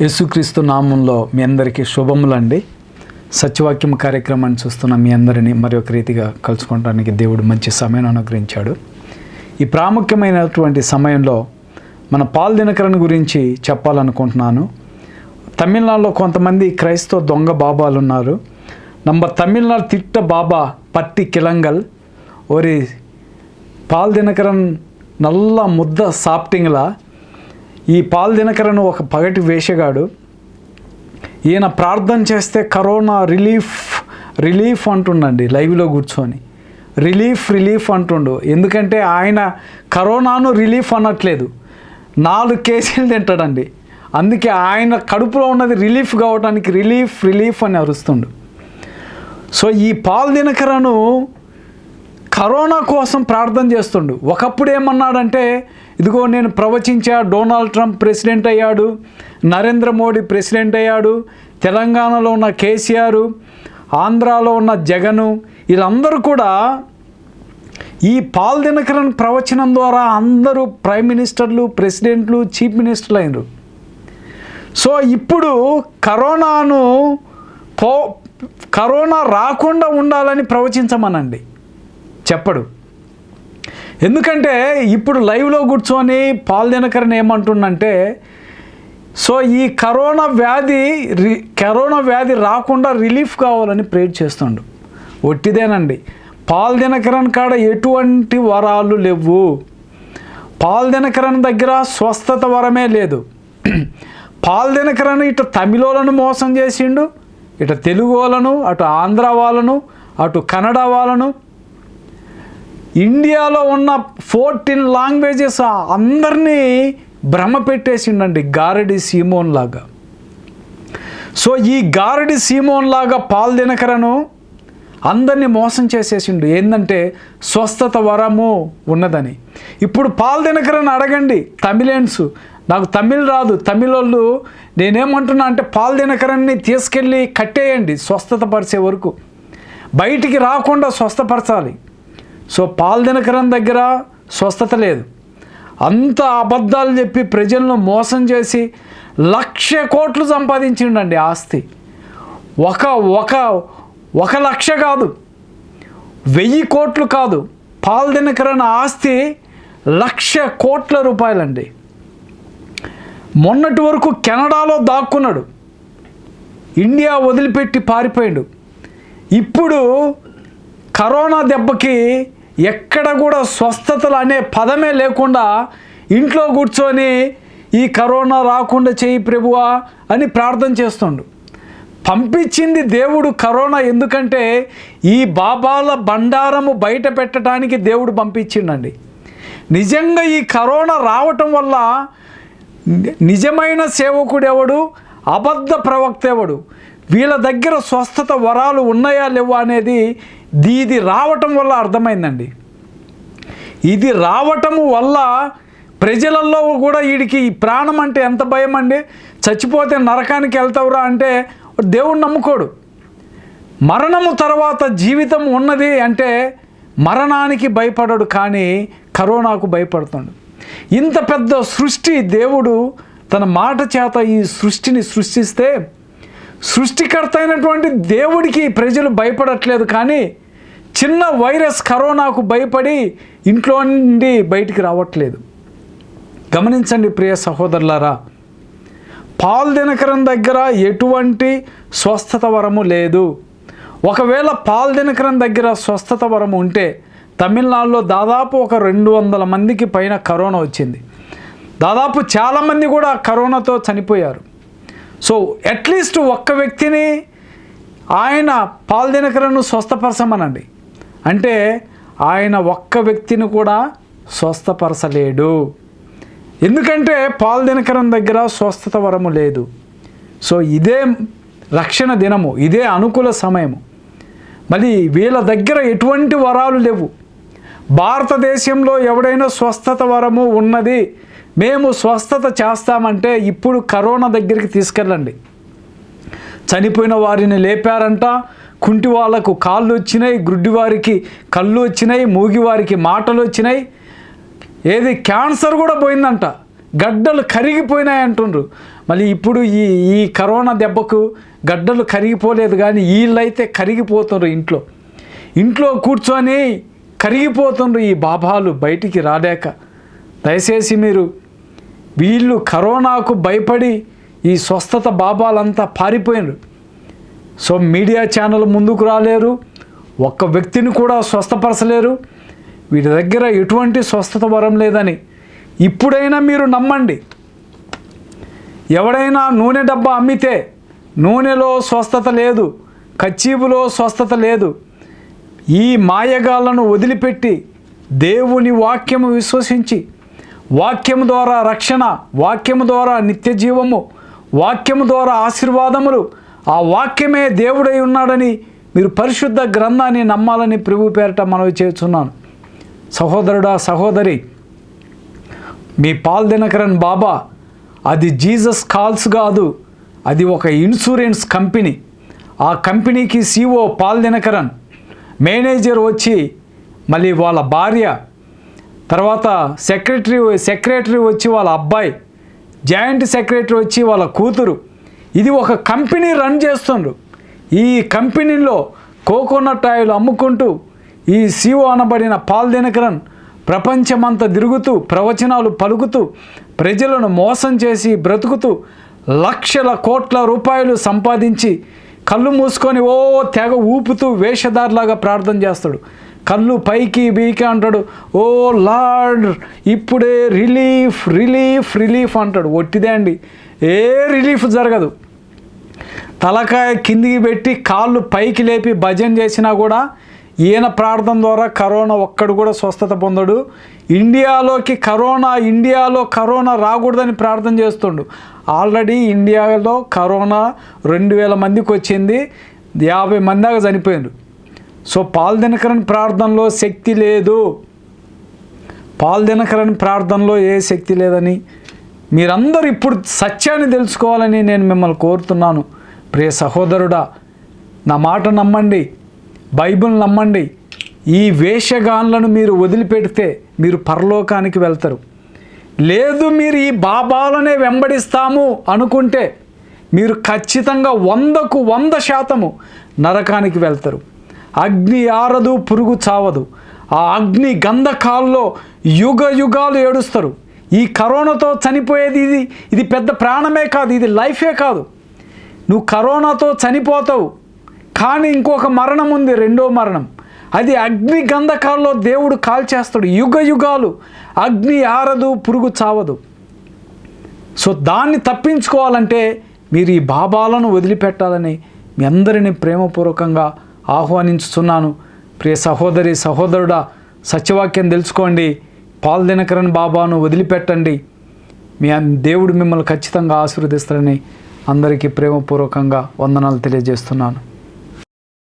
యేసుక్రీస్తు నామంలో మీ అందరికీ శుభములండి. సత్యవాక్యం కార్యక్రమాన్ని చూస్తున్న మీ అందరినీ మరి ఒక రీతిగా కలుసుకోవడానికి దేవుడు మంచి సమయం అనుగ్రహించాడు. ఈ ప్రాముఖ్యమైనటువంటి సమయంలో మన పాల్ దినకరణ గురించి చెప్పాలనుకుంటున్నాను. తమిళనాడులో కొంతమంది క్రైస్తవ దొంగ బాబాలు ఉన్నారు. నంబర్ తమిళనాడు తిట్ట బాబా పట్టి కిలంగల్. ఒరి పాల్ దినకరన్ నల్ల ముద్ద సాప్టింగ్లా ఈ పాల్ దినకరను ఒక పగటి వేషగాడు. ఈయన ప్రార్థన చేస్తే కరోనా రిలీఫ్ రిలీఫ్ అంటుండండి లైవ్లో కూర్చొని. రిలీఫ్ రిలీఫ్ అంటుండు. ఎందుకంటే ఆయన కరోనాను రిలీఫ్ అనట్లేదు. నాలుగు కేజీలు తింటాడండి. అందుకే ఆయన కడుపులో ఉన్నది రిలీఫ్ కావడానికి రిలీఫ్ రిలీఫ్ అని అరుస్తుండు. సో ఈ పాల్ దినకరను కరోనా కోసం ప్రార్థన చేస్తుండు. ఒకప్పుడు ఏమన్నాడంటే ఇదిగో నేను ప్రవచించా డొనాల్డ్ ట్రంప్ ప్రెసిడెంట్ అయ్యాడు నరేంద్ర మోడీ ప్రెసిడెంట్ అయ్యాడు తెలంగాణలో ఉన్న కేసీఆర్ ఆంధ్రాలో ఉన్న జగను వీళ్ళందరూ కూడా ఈ పాల్ దినకరన్ ప్రవచనం ద్వారా అందరూ ప్రైమ్ మినిస్టర్లు ప్రెసిడెంట్లు చీఫ్ మినిస్టర్లు అయినరు. సో ఇప్పుడు కరోనాను పో కరోనా రాకుండా ఉండాలని ప్రవచించమనండి. చెప్పడు. ఎందుకంటే ఇప్పుడు లైవ్లో కూర్చొని పాల్ దినకరన్ ఏమంటుండంటే సో ఈ కరోనా వ్యాధి రి కరోనా వ్యాధి రాకుండా రిలీఫ్ కావాలని ప్రేర్ చేస్తుండు. ఒట్టిదేనండి. పాల్ దినకరన్ కాడ ఎటువంటి వరాలు లేవు పాల్ దినకరన్ దగ్గర స్వస్థత వరమే లేదు. పాల్ దినకరన్ ఇటు తమిళోలను మోసం చేసిండు ఇటు తెలుగు వాళ్ళను అటు ఆంధ్ర వాళ్ళను అటు కన్నడ వాళ్ళను ఇండియాలో ఉన్న ఫోర్టీన్ లాంగ్వేజెస్ అందరినీ భ్రమ పెట్టేసిండండి గారడి సీమోన్ లాగా. సో ఈ గారడి సీమోన్ లాగా పాల్ దినకరను అందరినీ మోసం చేసేసిండు. ఏంటంటే స్వస్థత వరము ఉన్నదని. ఇప్పుడు పాల్ దినకరని అడగండి తమిళన్స్ నాకు తమిళ్ రాదు. తమిళ వాళ్ళు నేనేమంటున్నా అంటే పాల్ దినకరన్ని తీసుకెళ్ళి కట్టేయండి స్వస్థత పరిచే వరకు. బయటికి రాకుండా స్వస్థపరచాలి. సో పాల్ దినకరన్ దగ్గర స్వస్థత లేదు. అంత అబద్ధాలు చెప్పి ప్రజలను మోసం చేసి లక్ష కోట్లు సంపాదించిండండి ఆస్తి. ఒక ఒక ఒక లక్ష కాదు. వెయ్యి కోట్లు కాదు. పాల్ దినకరన్ ఆస్తి లక్ష కోట్ల రూపాయలండి. మొన్నటి వరకు కెనడాలో దాక్కున్నాడు. ఇండియా వదిలిపెట్టి పారిపోయాడు. ఇప్పుడు కరోనా దెబ్బకి ఎక్కడ కూడా స్వస్థతలు అనే పదమే లేకుండా ఇంట్లో కూర్చొని ఈ కరోనా రాకుండా చేయి ప్రభువా అని ప్రార్థన చేస్తుండు. పంపించింది దేవుడు కరోనా ఎందుకంటే ఈ బాబాల బండారము బయట పెట్టడానికి దేవుడు పంపించిండండి. నిజంగా ఈ కరోనా రావటం వల్ల నిజమైన సేవకుడు ఎవడు? అబద్ధ ప్రవక్త ఎవడు? వీళ్ళ దగ్గర స్వస్థత వరాలు ఉన్నాయా లేవా అనేది ఇది రావటం వల్ల అర్థమైందండి. ఇది రావటము వల్ల ప్రజలలో కూడా వీడికి ఈ ప్రాణం అంటే ఎంత భయం అండి? చచ్చిపోతే నరకానికి వెళ్తావురా అంటే దేవుడు నమ్ముకోడు. మరణము తర్వాత జీవితం ఉన్నది అంటే మరణానికి భయపడడు కానీ కరోనాకు భయపడుతాడు. ఇంత పెద్ద సృష్టి దేవుడు తన మాట చేత ఈ సృష్టిని సృష్టిస్తే సృష్టికర్త అయినటువంటి దేవుడికి ప్రజలు భయపడట్లేదు కానీ చిన్న వైరస్ కరోనాకు భయపడి ఇంట్లో నుండి బయటికి రావట్లేదు. గమనించండి ప్రియ సహోదరులారా పాల్ దినకరం దగ్గర ఎటువంటి స్వస్థత వరము లేదు. ఒకవేళ పాల్ దినకరం దగ్గర స్వస్థత వరము ఉంటే తమిళనాడులో దాదాపు ఒక రెండు వందల మందికి పైన కరోనా వచ్చింది. దాదాపు చాలామంది కూడా కరోనాతో చనిపోయారు. సో అట్లీస్ట్ ఒక్క వ్యక్తిని ఆయన పాల్ దినకరను స్వస్థపరచమనండి. అంటే ఆయన ఒక్క వ్యక్తిని కూడా స్వస్థపరచలేడు. ఎందుకంటే పాల్ దినకరం దగ్గర స్వస్థత వరము లేదు. సో ఇదే రక్షణ దినము ఇదే అనుకూల సమయము. మరి వీళ్ళ దగ్గర ఎటువంటి వరాలు లేవు. భారతదేశంలో ఎవడైనా స్వస్థత వరము ఉన్నది మేము స్వస్థత చేస్తామంటే ఇప్పుడు కరోనా దగ్గరికి తీసుకెళ్ళండి. చనిపోయిన వారిని లేపారంట. కుంటి వాళ్ళకు కాళ్ళు వచ్చినాయి గుడ్డి వారికి కళ్ళు వచ్చినాయి మూగి వారికి మాటలు వచ్చినాయి. ఏది క్యాన్సర్ కూడా పోయిందంట. గడ్డలు కరిగిపోయినాయి అంటుండ్రు. మళ్ళీ ఇప్పుడు ఈ ఈ కరోనా దెబ్బకు గడ్డలు కరిగిపోలేదు కానీ వీళ్ళైతే కరిగిపోతుండ్రు ఇంట్లో. ఇంట్లో కూర్చొని కరిగిపోతుండ్రు ఈ బాబాలు బయటికి రాలేక. దయచేసి మీరు వీళ్ళు కరోనాకు భయపడి ఈ స్వస్థత బాబాలంతా పారిపోయినారు. సో మీడియా ఛానల్ ముందుకు రాలేరు. ఒక్క వ్యక్తిని కూడా స్వస్థపరచలేరు. వీటి దగ్గర ఎటువంటి స్వస్థత వరం లేదని ఇప్పుడైనా మీరు నమ్మండి. ఎవడైనా నూనె డబ్బా అమ్మితే నూనెలో స్వస్థత లేదు కచ్చీబులో స్వస్థత లేదు. ఈ మాయగాళ్ళను వదిలిపెట్టి దేవుని వాక్యము విశ్వసించి వాక్యము ద్వారా రక్షణ వాక్యము ద్వారా నిత్య జీవము వాక్యము ద్వారా ఆశీర్వాదములు. ఆ వాక్యమే దేవుడై ఉన్నాడని మీరు పరిశుద్ధ గ్రంథాన్ని నమ్మాలని ప్రభు పేరట మనవి చేస్తున్నాను. సహోదరుడా సహోదరి మీ పాల్ దినకరన్ బాబా అది జీసస్ కాల్స్ కాదు అది ఒక ఇన్సూరెన్స్ కంపెనీ. ఆ కంపెనీకి సీఓ పాల్ దినకరన్ మేనేజర్ వచ్చి మళ్ళీ వాళ్ళ భార్య తర్వాత సెక్రటరీ సెక్రటరీ వచ్చి వాళ్ళ అబ్బాయి జాయింట్ సెక్రటరీ వచ్చి వాళ్ళ కూతురు. ఇది ఒక కంపెనీ రన్ చేస్తుండ్రు. ఈ కంపెనీలో కోకోనట్ ఆయిల్ అమ్ముకుంటూ ఈ సీఓ అనబడిన పాల్ దినకరన్ ప్రపంచమంతా తిరుగుతూ ప్రవచనాలు పలుకుతూ ప్రజలను మోసం చేసి బ్రతుకుతూ లక్షల కోట్ల రూపాయలు సంపాదించి కళ్ళు మూసుకొని ఓ తెగ ఊపుతూ వేషధారులాగా ప్రార్థన చేస్తాడు. కళ్ళు పైకి బీకి అంటాడు. ఓ లార్డ్ ఇప్పుడే రిలీఫ్ రిలీఫ్ రిలీఫ్ అంటాడు. ఒట్టిదే అండి. ఏ రిలీఫ్ జరగదు. తలకాయ కిందికి పెట్టి కాళ్ళు పైకి లేపి భజన చేసినా కూడా ఈయన ప్రార్థన ద్వారా కరోనా ఒక్కడు కూడా స్వస్థత పొందడు. ఇండియాలోకి కరోనా ఇండియాలో కరోనా రాకూడదని ప్రార్థన చేస్తుండు. ఆల్రెడీ ఇండియాలో కరోనా రెండు వేల మందికి వచ్చింది. యాభై మంది దాకా చనిపోయిండు సో పాల్ దినకరన్ ప్రార్థనలో శక్తి లేదు. పాల్ దినకరన్ ప్రార్థనలో ఏ శక్తి లేదని మీరందరూ ఇప్పుడు సత్యాన్ని తెలుసుకోవాలని నేను మిమ్మల్ని కోరుతున్నాను. ప్రియ సహోదరుడా నా మాట నమ్మండి బైబిల్ నమ్మండి. ఈ వేషగాన్లను మీరు వదిలిపెడితే మీరు పరలోకానికి వెళ్తారు. లేదు మీరు ఈ బాబాలనే వెంబడిస్తాము అనుకుంటే మీరు ఖచ్చితంగా వందకు వంద శాతము నరకానికి వెళ్తారు. అగ్ని ఆరదు పురుగు చావదు. ఆ అగ్ని గంధకాల్లో యుగ యుగాలు ఏడుస్తారు. ఈ కరోనాతో చనిపోయేది ఇది ఇది పెద్ద ప్రాణమే కాదు ఇది లైఫే కాదు. నువ్వు కరోనాతో చనిపోతావు. కానీ ఇంకొక మరణం ఉంది రెండో మరణం. అది అగ్ని గంధకాల్లో దేవుడు కాల్చేస్తాడు. యుగ యుగాలు అగ్ని ఆరదు పురుగు చావదు. సో దాన్ని తప్పించుకోవాలంటే మీరు ఈ బాబాలను వదిలిపెట్టాలని మీ అందరినీ ప్రేమపూర్వకంగా ఆహ్వానించుతున్నాను ప్రియ సహోదరి సహోదరుడా సత్యవాక్యం తెలుసుకోండి. పాల్ దినకరణ్ బాబాను వదిలిపెట్టండి. మీ దేవుడు మిమ్మల్ని ఖచ్చితంగా ఆశీర్వదిస్తారని అందరికీ ప్రేమపూర్వకంగా వందనాలు తెలియజేస్తున్నాను.